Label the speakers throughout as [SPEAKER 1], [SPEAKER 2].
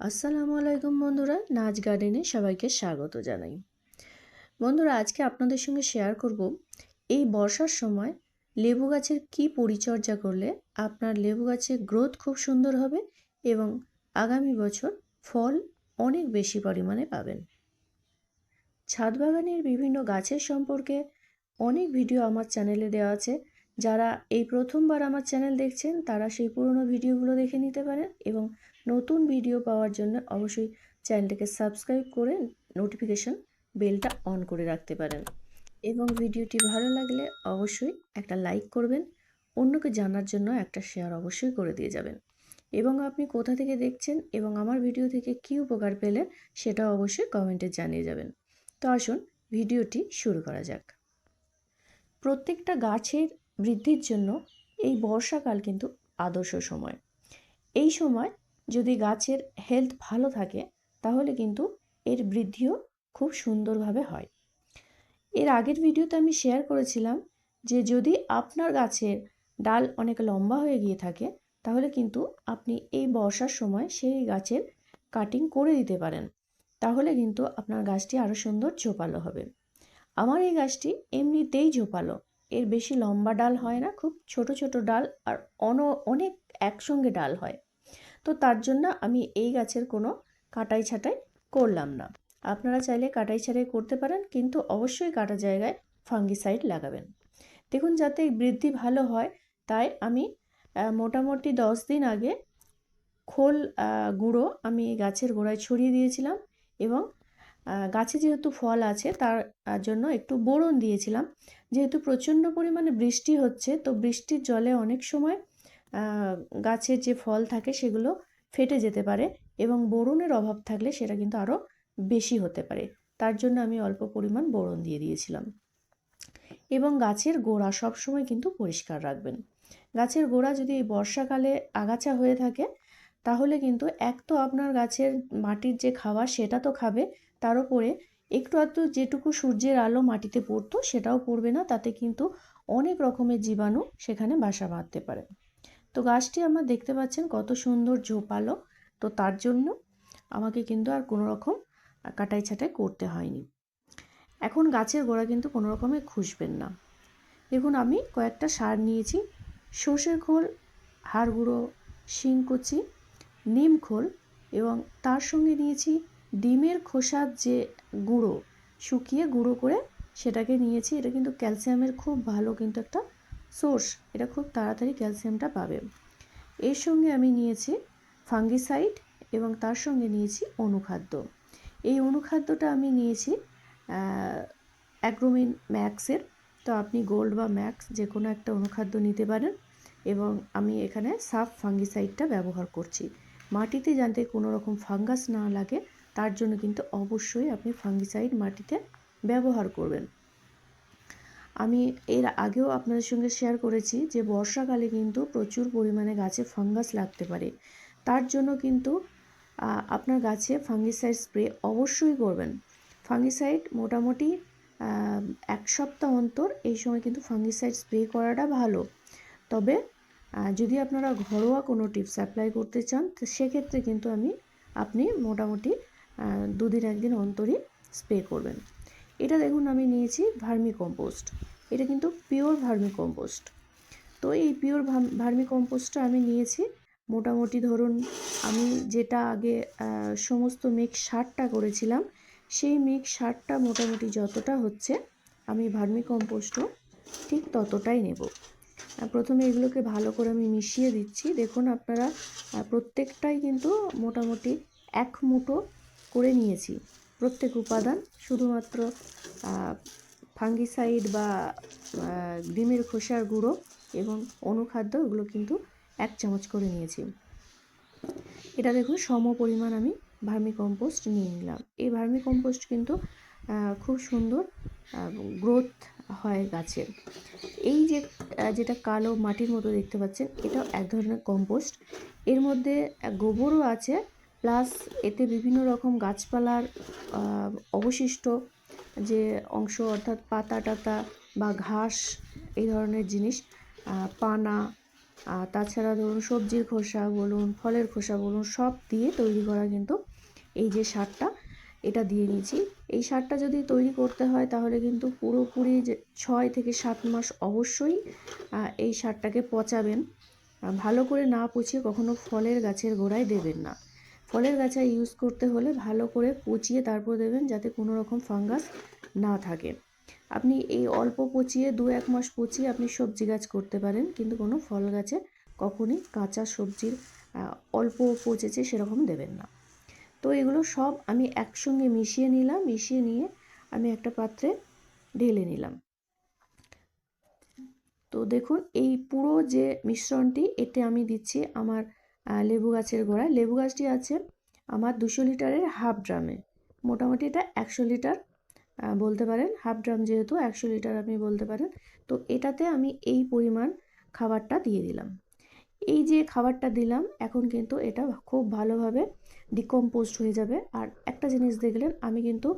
[SPEAKER 1] আসসালামু আলাইকুম বন্ধুরা, নাচ গার্ডেনে সবাইকে স্বাগত জানাই। বন্ধুরা, আজকে আপনাদের সঙ্গে শেয়ার করব, এই বর্ষার সময় লেবু গাছের কি পরিচর্যা করলে আপনার লেবু গাছের গ্রোথ খুব সুন্দর হবে এবং আগামী বছর ফল অনেক বেশি পরিমাণে পাবেন। ছাদ বাগানের বিভিন্ন গাছের সম্পর্কে অনেক ভিডিও আমার চ্যানেলে দেওয়া আছে যারা এই প্রথমবার আমার চ্যানেল দেখছেন, তারা সেই পুরনো ভিডিওগুলো দেখে নিতে পারেন এবং নতুন ভিডিও পাওয়ার জন্য অবশ্যই চ্যানেলটাকে সাবস্ক্রাইব করে নোটিফিকেশন বেলটা অন করে রাখতে পারেন। এবং ভিডিওটি ভালো লাগলে অবশ্যই একটা লাইক করবেন, অন্যকে জানার জন্য একটা শেয়ার অবশ্যই করে দিয়ে যাবেন। এবং আপনি কোথা থেকে দেখছেন এবং আমার ভিডিও থেকে কী উপকার পেলেন সেটা অবশ্যই কমেন্টে জানিয়ে যাবেন। তো আসুন, ভিডিওটি শুরু করা যাক। প্রত্যেকটা গাছের বৃদ্ধির জন্য এই বর্ষাকাল কিন্তু আদর্শ সময়। এই সময় যদি গাছের হেলথ ভালো থাকে, তাহলে কিন্তু এর বৃদ্ধিও খুব সুন্দরভাবে হয়। এর আগের ভিডিওতে আমি শেয়ার করেছিলাম যে যদি আপনার গাছের ডাল অনেক লম্বা হয়ে গিয়ে থাকে, তাহলে কিন্তু আপনি এই বর্ষার সময় সেই গাছের কাটিং করে দিতে পারেন। তাহলে কিন্তু আপনার গাছটি আরও সুন্দর ঝোপালো হবে। আমার এই গাছটি এমনিতেই ঝোপালো। এর বেশি লম্বা ডাল হয় না, খুব ছোট ছোট ডাল আর অন, অনেক একসঙ্গে ডাল হয়। তো তার জন্য আমি এই গাছের কোনো কাটাই ছাটাই করলাম না। আপনারা চাইলে কাটাই ছাটাই করতে পারেন, কিন্তু অবশ্যই কাটা জায়গায় ফাঙ্গিসাইড লাগাবেন। দেখুন, যাতে বৃদ্ধি ভালো হয়, তাই আমি মোটামুটি দশ দিন আগে খোল গুঁড়ো আমি গাছের গোড়ায় ছড়িয়ে দিয়েছিলাম এবং গাছে যেহেতু ফল আছে, তার জন্য একটু বোরন দিয়েছিলাম। যেহেতু প্রচণ্ড পরিমাণে বৃষ্টি হচ্ছে, তো বৃষ্টির জলে অনেক সময় গাছের যে ফল থাকে সেগুলো ফেটে যেতে পারে এবং বোরনের অভাব থাকলে সেটা কিন্তু আরও বেশি হতে পারে। তার জন্য আমি অল্প পরিমাণ বোরন দিয়ে দিয়েছিলাম। এবং গাছের গোড়া সবসময় কিন্তু পরিষ্কার রাখবেন। গাছের গোড়া যদি বর্ষাকালে আগাছা হয়ে থাকে, তাহলে কিন্তু এক তো আপনার গাছের মাটির যে খাওয়া সেটা তো খাবে তার উপরে একটু আধটু যেটুকু সূর্যের আলো মাটিতে পড়তো সেটাও পড়বে না, তাতে কিন্তু অনেক রকমের জীবাণু সেখানে বাসা বাঁধতে পারে। তো গাছটি আমার দেখতে পাচ্ছেন কত সুন্দর ঝোপালো, তো তার জন্য আমাকে কিন্তু আর কোনো রকম কাটাই ছাটাই করতে হয়নি। এখন গাছের গোড়া কিন্তু কোনো রকমে খুঁজবেন না। দেখুন, আমি কয়েকটা সার নিয়েছি, সর্ষের খোল হাড় গুঁড়ো শিংকুচি, নিম খোল এবং তার সঙ্গে নিয়েছি ডিমের খোসার যে গুঁড়ো, শুকিয়ে গুঁড়ো করে সেটাকে নিয়েছি। এটা কিন্তু ক্যালসিয়ামের খুব ভালো কিন্তু একটা সোর্স। এটা খুব তাড়াতাড়ি ক্যালসিয়ামটা পাবে। এর সঙ্গে আমি নিয়েছি ফাঙ্গিসাইড এবং তার সঙ্গে নিয়েছি অনুখাদ্য। এই অনুখাদ্যটা আমি নিয়েছি অ্যাগ্রোমিন ম্যাক্সের। তো আপনি গোল্ড বা ম্যাক্স যে কোনো একটা অনুখাদ্য নিতে পারেন এবং আমি এখানে সাফ ফাঙ্গিসাইডটা ব্যবহার করছি। মাটিতে যাতে কোনো রকম ফাঙ্গাস না লাগে তার জন্য কিন্তু অবশ্যই আপনি ফাঙ্গিসাইড মাটিতে ব্যবহার করবেন। আমি এর আগেও আপনাদের সঙ্গে শেয়ার করেছি যে বর্ষাকালে কিন্তু প্রচুর পরিমাণে গাছে ফাঙ্গাস লাগতে পারে। তার জন্য কিন্তু আপনার গাছে ফাঙ্গিসাইড স্প্রে অবশ্যই করবেন। ফাঙ্গিসাইড মোটামুটি এক সপ্তাহ অন্তর এই সময় কিন্তু ফাঙ্গিসাইড স্প্রে করাটা ভালো। তবে যদি আপনারা ঘরোয়া কোনো টিপস অ্যাপ্লাই করতে চান সেক্ষেত্রে কিন্তু আমি, আপনি মোটামুটি দুদিন একদিন অন্তরই স্প্রে করবেন। এটা দেখুন, আমি নিয়েছি ভার্মি কম্পোস্ট এটা কিন্তু পিওর ভার্মি কম্পোস্ট তো এই পিওর ভার্মি কম্পোস্টটা আমি নিয়েছি। মোটামুটি ধরুন, আমি যেটা আগে সমস্ত মিক্স সারটা করেছিলাম, সেই মিক্স সারটা মোটামুটি যতটা হচ্ছে, আমি ভার্মি কম্পোস্টও ঠিক ততটাই নেব। প্রথমে এগুলোকে ভালো করে আমি মিশিয়ে দিচ্ছি। দেখুন, আপনারা প্রত্যেকটাই কিন্তু মোটামুটি এক মুঠো করে নিয়েছি। প্রত্যেক উপাদান শুধুমাত্র ফাঙ্গিসাইড বা ডিমের খোসার গুঁড়ো এবং অনুখাদ্য এগুলো কিন্তু এক চামচ করে নিয়েছি। এটা দেখুন সম পরিমাণ আমি ভার্মি কম্পোস্ট নিয়ে নিলাম। এই ভার্মি কম্পোস্ট কিন্তু খুব সুন্দর গ্রোথ হয় গাছের। এই যে যেটা কালো মাটির মতো দেখতে পাচ্ছেন, এটাও এক ধরনের কম্পোস্ট। এর মধ্যে গোবরও আছে প্লাস এতে বিভিন্ন রকম গাছপালার অবশিষ্ট যে অংশ অর্থাৎ পাতা টাতা বা ঘাস, এই ধরনের জিনিস পানা তাছাড়া ধরুন সবজির খোসা বলুন, ফলের খোসা বলুন, সব দিয়ে তৈরি করা কিন্তু এই যে সারটা, এটা দিয়ে নিয়েছি। এই সারটা যদি তৈরি করতে হয় তাহলে কিন্তু পুরোপুরি যে ছয় থেকে সাত মাস অবশ্যই এই সারটাকে পচাবেন। ভালো করে না পচিয়ে কখনো ফলের গাছের গোড়ায় দেবেন না। ফলের গাছা ইউজ করতে হলে ভালো করে পচিয়ে তারপর দেবেন যাতে কোনো রকম ফাঙ্গাস না থাকে। আপনি এই অল্প পচিয়ে দু এক মাস পচিয়ে আপনি সবজি গাছ করতে পারেন, কিন্তু কোনো ফল গাছে কখনই কাঁচা সবজির অল্প পচেছে সেরকম দেবেন না। তো এগুলো সব আমি একসঙ্গে মিশিয়ে নিলাম, মিশিয়ে নিয়ে আমি একটা পাত্রে ঢেলে নিলাম। তো দেখুন, এই পুরো যে মিশ্রণটি, এতে আমি দিচ্ছি আমার লেবু গাছের গোড়ায়। লেবু গাছটি আছে আমার দুশো লিটারের হাফ ড্রামে। মোটামুটি এটা একশো লিটার বলতে পারেন। হাফ ড্রাম যেহেতু, একশো লিটার আপনি বলতে পারেন। তো এটাতে আমি এই পরিমাণ খাবারটা দিয়ে দিলাম। এই যে খাবারটা দিলাম, এখন কিন্তু এটা খুব ভালোভাবে ডিকম্পোস্ট হয়ে যাবে। আর একটা জিনিস দেখলেন, আমি কিন্তু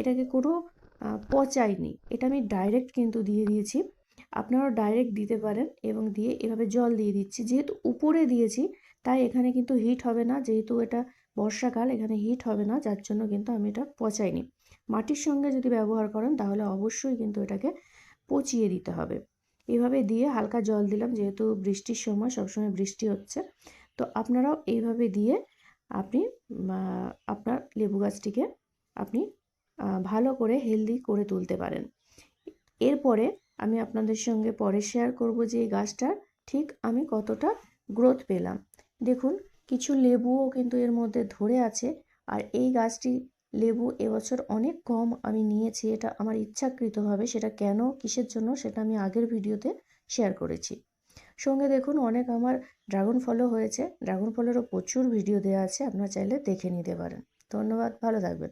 [SPEAKER 1] এটাকে কোনো পচাইনি। এটা আমি ডাইরেক্ট কিন্তু দিয়ে দিয়েছি। আপনারাও ডাইরেক্ট দিতে পারেন এবং দিয়ে এভাবে জল দিয়ে দিচ্ছি। যেহেতু উপরে দিয়েছি, তাই এখানে কিন্তু হিট হবে না। যেহেতু এটা বর্ষাকাল, এখানে হিট হবে না, যার জন্য কিন্তু আমি এটা পচাইনি। মাটির সঙ্গে যদি ব্যবহার করেন, তাহলে অবশ্যই কিন্তু এটাকে পচিয়ে দিতে হবে। এভাবে দিয়ে হালকা জল দিলাম, যেহেতু বৃষ্টির সময়, সবসময় বৃষ্টি হচ্ছে। তো আপনারাও এইভাবে দিয়ে আপনি আপনার লেবু গাছটিকে আপনি ভালো করে হেলদি করে তুলতে পারেন। এরপরে আমি আপনাদের সঙ্গে পরে শেয়ার করব যে এই গাছটার ঠিক আমি কতটা গ্রোথ পেলাম। দেখুন, কিছু লেবুও কিন্তু এর মধ্যে ধরে আছে আর এই গাছটি লেবু এবছর অনেক কম আমি নিয়েছি, এটা আমার ইচ্ছাকৃতভাবে সেটা কেন, কিসের জন্য সেটা আমি আগের ভিডিওতে শেয়ার করেছি। সঙ্গে দেখুন, অনেক আমার ড্রাগন ফলও হয়েছে ড্রাগন ফলেরও প্রচুর ভিডিও দেওয়া আছে, আপনারা চাইলে দেখে নিতে পারেন। ধন্যবাদ, ভালো থাকবেন।